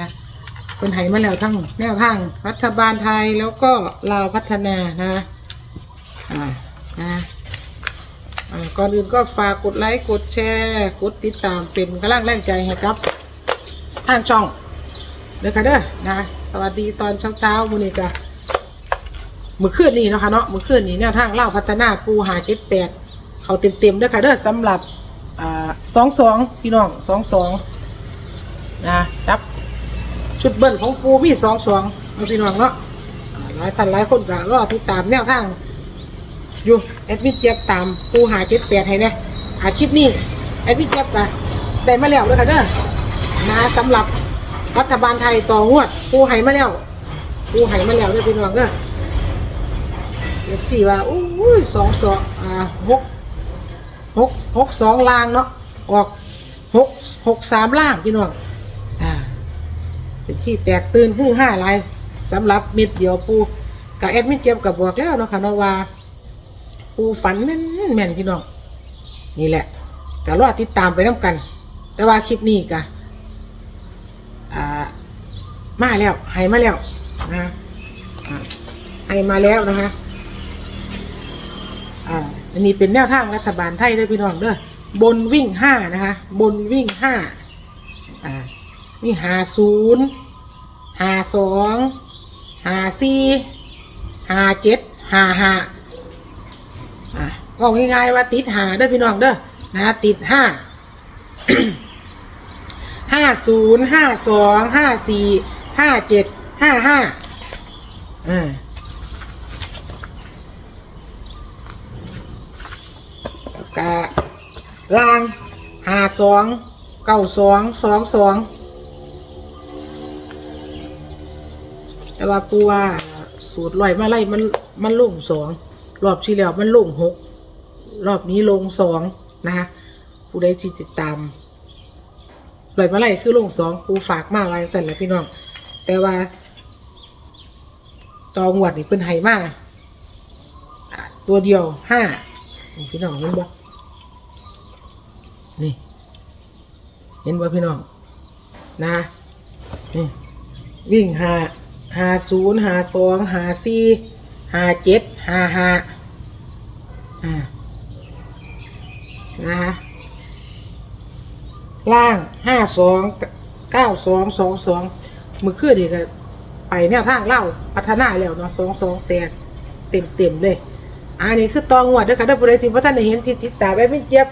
นะเป็นไหมาแล้วทั้งแนวทางรัฐบาลไทยแล้วก็ลาวพัฒนานะ อ่า นะอ่าก่อนอื่นก็ฝากกดไลค์กดแชร์กดติดตามเป็นกำลังแรงใจให้ครับทางช่องเด้อค่ะเด้อนะ สวัสดีตอนเช้าๆมื้อนี้ก็มื้อคืนนี้นะคะเนาะมื้อคืนนี้แนวทางลาวพัฒนาปูหาเจ็ดแปดเขาเต็มๆเด้อค่ะเด้อสำหรับอ่าสองสองพี่น้องสองสองนะครับ ชุดเบิ้ลของปูมีสองสองเอาพี่น้องเนาะหลายท่านหลายคนก็รอติดตามแนวทางอยู่แอดมินเจี๊ยบตามปูหาเจ็ดแปดให้เนี่ยอาชีพนี้แอดมินเจี๊ยบก็ได้มาแล้วเลยค่ะเด้อนะสำหรับรัฐบาลไทยต่องวดปูให้มาแล้วปูให้มาแล้วเด้พี่น้องเด้อเอฟซีว่าอู้ยสองสองอ่าหกหกหกสองล่างเนาะออกหกหกสามล่างพี่น้อง เป็นที่แตกตื่นฮือห้าลายสำหรับม็ดเดียวปูกับแอดมินเจียมกับบอกแล้วเนาะค่ะเนาะว่า ปูฝันแม่นแม่นพี่น้องนี่แหละก็รอติดตามไปน้ากัน แต่ว่าคลิปนี้กะอ่ามาแล้วให้มาแล้วนะอ่าให้มาแล้วนะคะอ่าอันนี้เป็นแนวทางรัฐบาลไทยเด้อพี่น้องเด้อบนวิ่งห้านะคะ บนวิ่งห้าอ่ามีหาศูนย์ หาสองหาสี่หาเจ็ดหาห้าอะก็ง่ายๆว่าติดหาเด้อพี่น้องเด้อนะติดห้าห้าศูนย์ห้าสองห้าสี่ห้าเจ็ดห้าห้าอ่ากะลางหาสองเก้าสองสองสอง แต่ว่าปูว่าสูตรลอยมาไล่มันมันลงสองรอบที่แล้วมันลงหกรอบนี้ลงสองนะคะผู้ใดที่ติดตามลอยมาไล่คือลงสองปูฝากมาลายสั่นแหละพี่น้อง แต่ว่าตองวดนี่เพิ่นไห้มากตัวเดียวห้าพี่น้องเห็นบ่นี่ เห็นบ่พี่น้องนะนี่วิ่งหา หาศูนย์หาสองหาสี่หาเจ็ดหาห้าอ่านะคะล่างห้าสองเก้าสองสองสองมือขึ้นดีก็ไปแนวทางเล่าพัฒนาแล้วเนาะสองสองแตกเต็มเต็มเลยอันนี้คือตองวดนะคะถ้าผู้ใดที่พระท่านเห็นที่ติดตาไว้ไม่เจ็บ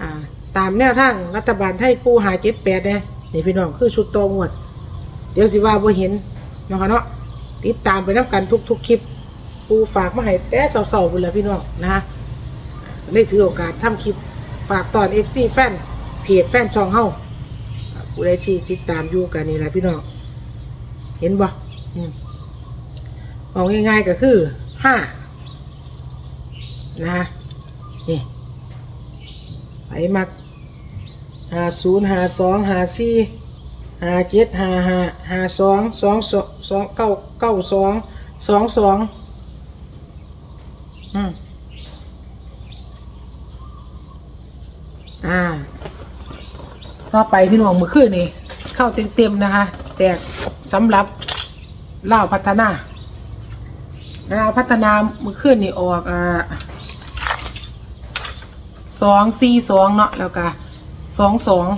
อ่าตามแนวทางรัฐบาลไทยปูหาเจ็ดแปดเนี่ยนี่พี่น้องคือชุดตองวด เดี๋ยวสิว่าบ่เห็น เนาะค่ะเนาะติดตามไปน้ำกันทุกๆคลิป ปูฝากมาให้แต่เสาๆไปเลยพี่น้องนะฮะเลยถือโอกาสทำคลิปฝากตอน FC แฟนเพจแฟนช่องเฮาอ่าผู้ใดที่ติดตามอยู่กันนี่แหละพี่น้องเห็นบ่อืมเอาง่ายๆก็คือห้านะฮะนี่ไปมักหาศูนย์หาสองหาสี่ ห้าเจ็ดห้าห้าห้าสองสองสองเก้าเก้าสองสองสองอืมอ่า ต่อไปพี่น้องมือขึ้นนี่เข้าเต็มๆนะคะ แต่สำหรับเล่าพัฒนาเล่าพัฒนามือขึ้นนี่ออกอ่าสองสี่สองเนาะแล้วก็สองสอง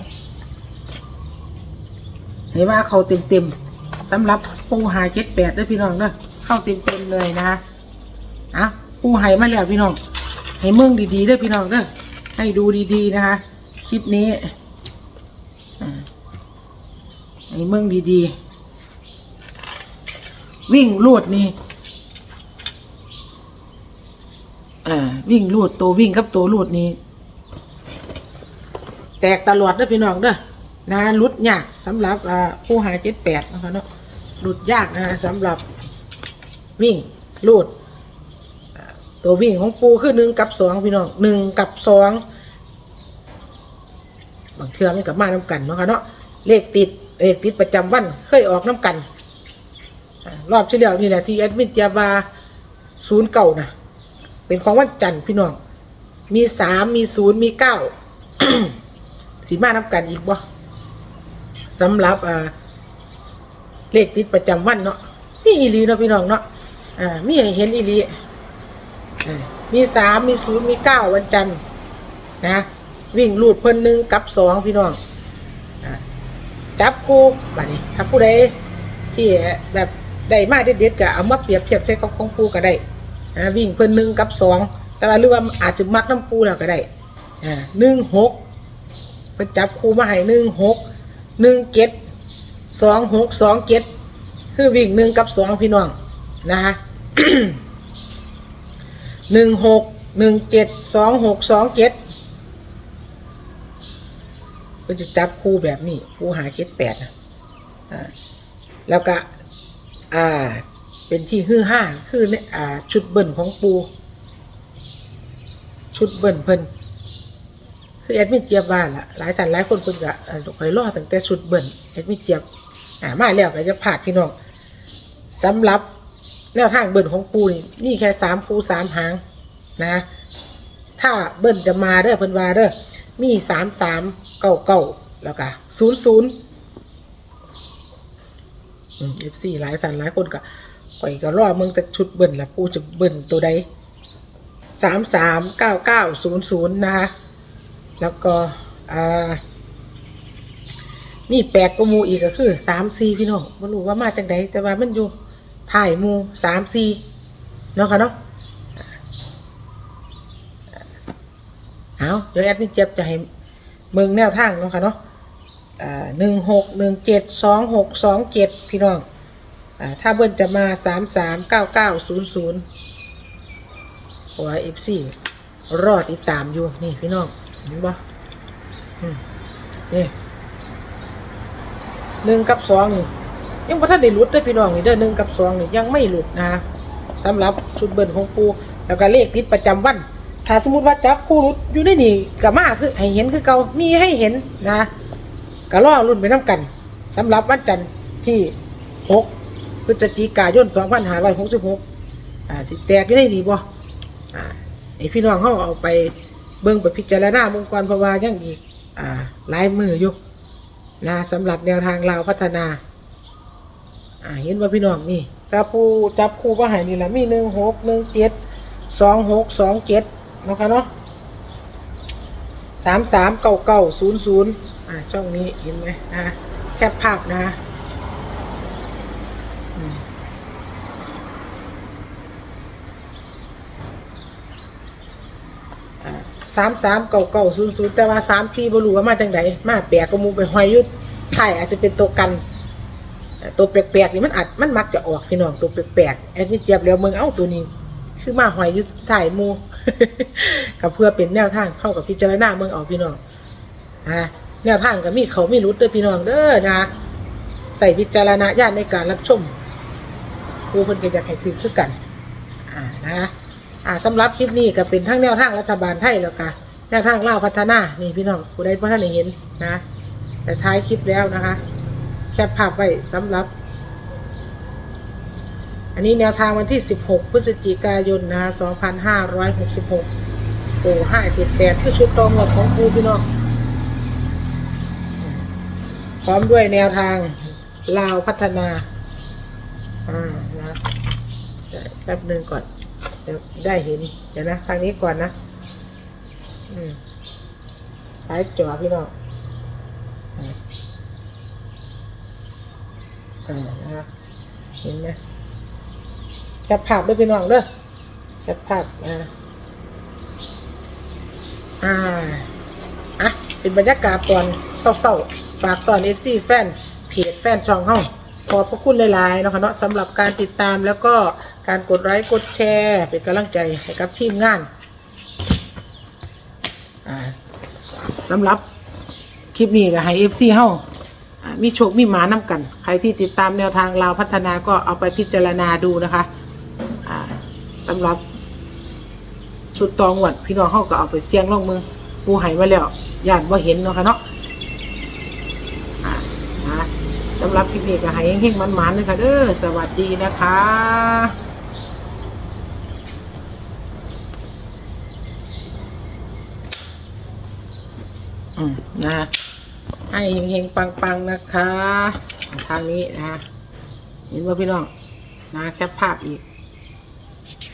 ห็นว่าเขาเต็มเต็มสำหรับปูหาเจ็ดแปดด้วยพี่น้องเด้อเข้าเต็มเต็มเลยนะคะอะปูหายมาแล้วพี่น้องให้เมืองดีๆเด้อพี่น้องเด้อให้ดูดีๆนะคะคลิปนี้อ่าให้เมืองดีๆ วิ่งลูดนี่อ่าวิ่งลูดตัววิ่งกับตัวลูดนี่แตกตลอดเด้อพี่น้องเด้อ นะหลุดยากสำหรับผู้หาเจ็ดแปดนะคะเนาะลุดยากนะสำหรับวิ่งลูดตัววิ่งของปูคือหนึ่งกับสองพี่น้องหนึ่งกับสองบางเทือมันกับมาน้ำกันเนาะค่ะเนาะเลขติดเลขติดประจำวันเคยออกน้ำกันรอบที่แล้วนี่แหละที่แอดมินเจะมาศูนย์เก่านะเป็นของวันจันทร์พี่น้องมีสามมีศูนย์มีเก้าสีมาน้ำกันอีกบ่ สำหรับอ่าเลขติดประจำวันเนาะมีอีหลีเนาะพี่น้องเนาะอ่ามีให้เห็นอีหลีอ่ามีสามมีศูนย์มีเก้าวันจันทร์นะวิ่งลูดเพิ่นหนึ่งกับสองพี่น้องอ่าจับคู่บัดนี้ถ้าผู้ใดที่แบบได้มาเด็ดๆก็เอามาเปรียบเทียบใช้กับของปูก็ได้อ่าวิ่งเพิ่นหนึ่งกับสองแต่ว่าหรือว่าอาจจะมักน้ำปูแล้วก็ได้อ่าหนึ่งหกเพิ่นจับคู่มาให้หนึ่งหก หนึ่งเจ็ดสองหกสองเจ็ดคือวิ่งหนึ่งกับสองพี่น้องนะคะหนึ่งหกหนึ่งเจ็ดสองหกสองเจ็ดก็จะจับคู่แบบนี้คู่หาเจ็ดแปดนะแล้วก็อ่าเป็นที่ฮือห้าคือเนี่ยอ่าชุดเบิ่นของปู ชุดเบิ่นเพิ่น คือแอดมินเจี๊ยบว่าล่ะหลายท่านหลายคนเพิ่นก็คอยรอตั้งแต่ชุดเบิ่นแอดมินเจี๊ยบอ่ามาแล้วก็จะพลาพี่น้องสำหรับแนวทางเบิ่นของปูนี่มีแค่สามคูสามหางนะถ้าเบิ่นจะมาเด้อเพิ่นว่าเด้อมีสามสามเก้าเก้าแล้วก็ศูนย์ศูนย์เอฟซีหลายท่านหลายคนก็ข่อยก็รอเมืองแต่ชุดเบิ่นละปูจะเบิ่นตัวใดสามสามเก้าเก้าศูนย์ศูนย์นะคะ แล้วก็อ่ามีแปลกก็มูอีกก็คือสามสี่พี่น้องไม่รู้ว่ามาจากไหนแต่ว่ามันอยู่ถ่ายหมูสามสี่เนาะค่ะเนาะเอาเดี๋ยวแอดมินเจ็บจะให้เมืองแนวทางเนาะค่ะเนาะหนึ่งหกหนึ่งเจ็ดสองหกสองเจ็ดพี่น้องอถ้าเบิ้ลจะมาสามสามเก้าเก้าศูนย์ศูนย์ขอเอฟซีรอติดตามอยู่นี่พี่น้อง เห็นบ่อืมนี่หนึ่งกับสองนี่ ยังบ่ทันได้หลุดเด้พี่น้องนี่เด้อหนึ่งกับสองนี่ยังไม่หลุดนะสำหรับชุดเบิ่นของปูแล้วก็เลขติดประจำวัน ถ้าสมมติว่าจับคู่หลุดอยู่ในนี่ก็มาคือให้เห็นคือเก่ามีให้เห็นนะก็รอรุ่นไปน้ำกันสำหรับวันจันทร์ที่หกพฤศจิกายนสองพันห้าร้อยหกสิบหกอ่าสิแตกอยู่ในนี่บ่อ่าไอพี่น้องเขาเอาไป เบิ่งไปพิจารณาเบิ่งก่อนเพราะว่ายังอีก อ่าหลายมืออยู่นะสำหรับแนวทางเราวพัฒนา อ่าเห็นว่าพี่น้องนี่จับปูจับคู่ว่าหายนี่แหละมีหนึ่งหกหนึ่งเจ็ดสองหกสองเจ็ดนะคะเนาะสามสามเก้าเก้าศูนย์ศูนย์อ่าช่องนี้เห็นไหมนะแคปภาพนะอืม สามสามเก่าเก่าศูนย์ศูนย์แต่ว่าสามสี่บรูว่ามาจังไดมาแปลกก็มูไปหอยยุดไทยอาจจะเป็นตัวกัน ตัวแปลกๆนี่มันอาจมันมักจะออกพี่น้องตัวแปลกๆแอดมินเจ็บแล้วเมืองเอ้าตัวนี้คือมาหอยยุดไทยมูก็เพื่อเป็นแนวทางเข้ากับพิจารณาเมืองเอาพี่น้องนะแนวทางก็มีเขามีรุดเด้อพี่น้องเด้อนะใส่วิจารณาญาณในการรับชมปูเพิ่นก็อยากให้ถือคือกัน อ่านะ อ่าสำหรับคลิปนี้ก็เป็นทั้งแนวทางรัฐบาลไทยแล้วก็แนวทางเล่าพัฒนา นี่พี่น้องผู้ใดพ่ท่านได้เห็นนะ แต่ท้ายคลิปแล้วนะคะ แคปภาพไว้สำหรับ อันนี้แนวทางวันที่ 16 พฤศจิกายนนะคะ2566โอ้578คือชุดตองหมดของครูพี่น้องพร้อมด้วยแนวทางลาวพัฒนา อ่านะแป๊บหนึ่งก่อน เดี๋ยวได้เห็น เดี๋ยวนะทางนี้ก่อนนะ อืมซ้ายจอพี่น้องอ่านะเห็นไหมแคปภาพด้วยพี่น้องเด้อแคปภาพอ่าอ่าอะเป็นบรรยากาศตอนเศร้าๆฝากตอน FC แฟนเพจแฟนช่องห้องขอบพระคุณหลายๆนะคะเนาะสำหรับการติดตามแล้วก็ การกดไลค์กดแชร์ เป็นกำลังใจให้กับทีมงานสำหรับคลิปนี้ก็ให้ FC เฮาอ่ามีโชคมีหมานำกัน ใครที่ติดตามแนวทางลาพัฒนาก็เอาไปพิจารณาดูนะคะสำหรับชุดตองหวัดพี่น้องเฮาก็เอาไปเสี่ยงลงมือปูหายมาแล้วย่านว่าเห็นเนาะค่ะเนาะสำหรับคลิปนี้ก็ให้เฮงๆมันๆเลยค่ะเด้อสวัสดีนะคะ นะให้เฮงๆปังๆนะคะ ทางนี้นะเห็นว่าพี่น้องนะแคปภาพอีก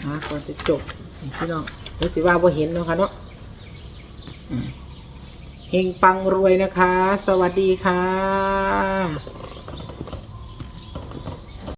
นะก่อนจะจบพี่น้องรู้สึกว่าบ่เห็นเนาะค่ะเนาะเฮงปังรวยนะคะ สวัสดีค่ะ